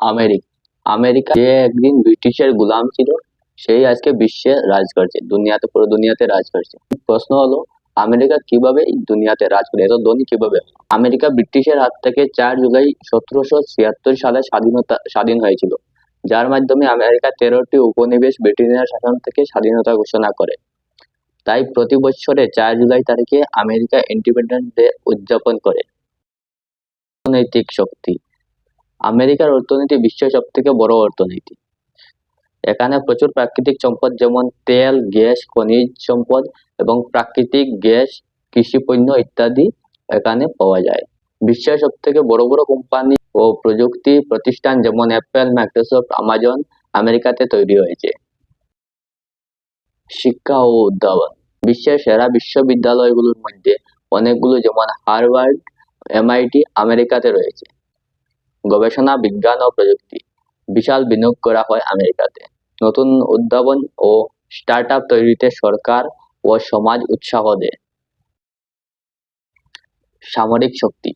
America. America যে একদিন ব্রিটিশের গোলাম ছিল, সেই আজকে বিশ্বে রাজ করছে। দুনিয়াতে, পুরো দুনিয়াতে রাজ করছে। প্রশ্ন হলো, আমেরিকা কীভাবে দুনিয়াতে রাজ করে? এত ধনী কীভাবে? আমেরিকা ব্রিটিশের হাত থেকে চার জুলাই সতেরোশো ছিয়াত্তর সালে স্বাধীনতা, স্বাধীন হয়েছিল। যার মাধ্যমে আমেরিকা তেরোটি উপনিবেশ ব্রিটেনের শাসন থেকে স্বাধীনতা ঘোষণা করে। তাই প্রতি বছরে চার জুলাই তারিখে আমেরিকা ইন্ডিপেন্ডেন্স ডে উদযাপন করে। অর্থনৈতিক শক্তি। আমেরিকার অর্থনীতি বিশ্বের সব থেকে বড় অর্থনীতি। এখানে প্রচুর প্রাকৃতিক সম্পদ যেমন তেল, গ্যাস, খনিজ সম্পদ এবং প্রাকৃতিক গ্যাস, কৃষি পণ্য ইত্যাদি এখানে পাওয়া যায়। বিশ্বের সব থেকে বড় বড় কোম্পানি ও প্রযুক্তি প্রতিষ্ঠান যেমন অ্যাপেল, মাইক্রোসফট, আমাজন আমেরিকাতে তৈরি হয়েছে। শিক্ষা ও উদ্ভাবন। বিশ্বের সেরা বিশ্ববিদ্যালয়গুলোর মধ্যে অনেকগুলো যেমন হার্ভার্ড, এমআইটি আমেরিকাতে রয়েছে। গবেষণা, বিজ্ঞান ও প্রযুক্তি। বিশাল বিনিয়োগ করা হয় আমেরিকাতে। নতুন উদ্ভাবন ও স্টার্ট আপ তৈরিতে সরকার ও সমাজ উৎসাহ দেয়। সামরিক শক্তি।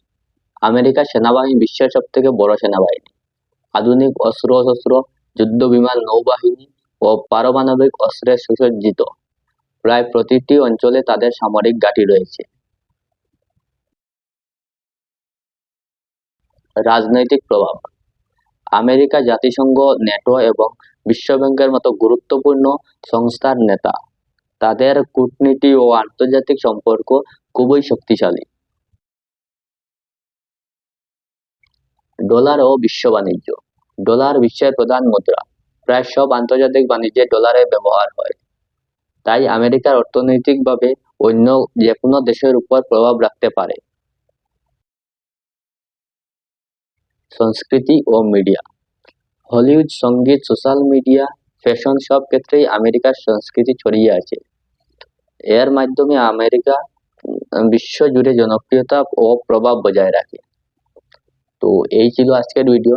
আমেরিকা সেনাবাহিনী বিশ্বের সব থেকে বড় সেনাবাহিনী। আধুনিক অস্ত্র শস্ত্র, যুদ্ধ বিমান, নৌবাহিনী ও পারমাণবিক অস্ত্রে সুসজ্জিত। প্রায় প্রতিটি অঞ্চলে তাদের সামরিক ঘাঁটি রয়েছে। রাজনৈতিক প্রভাব। আমেরিকা জাতিসংঘ, ন্যাটো এবং বিশ্বব্যাংকের মতো গুরুত্বপূর্ণ সংস্থার নেতা। তাদের কূটনীতি ও আন্তর্জাতিক সম্পর্ক খুবই শক্তিশালী। ডলার ও বিশ্ব বাণিজ্য। ডলার বিশ্বের প্রধান মুদ্রা। প্রায় সব আন্তর্জাতিক বাণিজ্যে ডলারের ব্যবহার হয়। তাই আমেরিকার অর্থনৈতিকভাবে অন্য যে কোনো দেশের উপর প্রভাব রাখতে পারে। সংস্কৃতি ও মিডিয়া। হলিউড, সংগীত, সোশ্যাল মিডিয়া, ফ্যাশন সব ক্ষেত্রেই আমেরিকার সংস্কৃতি ছড়িয়ে আছে। এর মাধ্যমে আমেরিকা বিশ্বজুড়ে বিশ্ব জুড়ে জনপ্রিয়তা ও প্রভাব বজায় রাখে। তো এই ছিল আজকের ভিডিও